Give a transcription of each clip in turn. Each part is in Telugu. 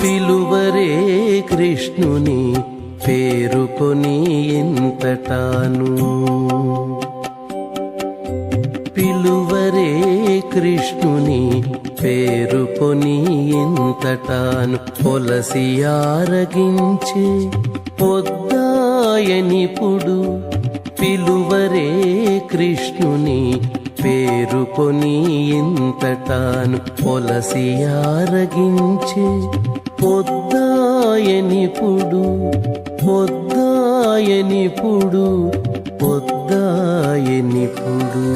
పిలువరే కృష్ణుని పేరుకొని ఎంతటాను పిలువరే కృష్ణుని పేరుకొని ఎంతటాను పొలసి ఆరగించి పొద్దాయనిపుడు పిలువరే కృష్ణుని పేరుకొని ఎంతటాను పొలసి ఆరగించి పొద్దాయనిపుడు పొద్దాయనిపుడు పొద్దాయనిపుడు.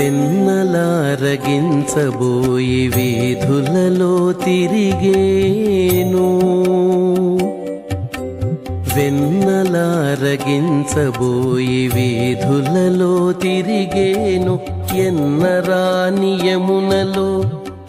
వెన్నలారగించబోయి వీధులలో తిరిగేను. వెన్నలారగించబోయి వీధులలో తిరిగేను. ఎన్నరానియమునలో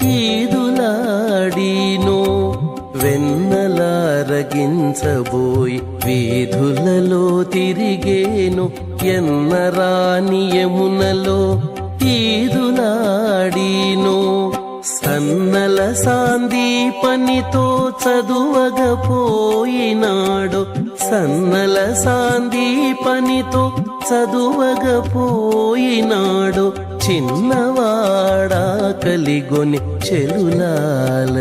ఈదులాడీను. వెన్నలారగించబోయి వీధులలో తిరిగేను. ఎన్నరానియమునలో ఈదులాడీను. సన్నల సాందీపనితో చదువగపోయినాడు. సన్నల సాందీపనితో చదువగపోయినాడు. చిన్నవాడా కలిగొని చెలులాల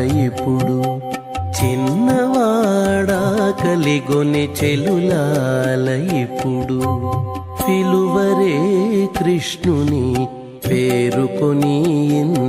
చిన్నవాడా కలిగొని చెలులాల పిలువరే కృష్ణుని పేరుకొని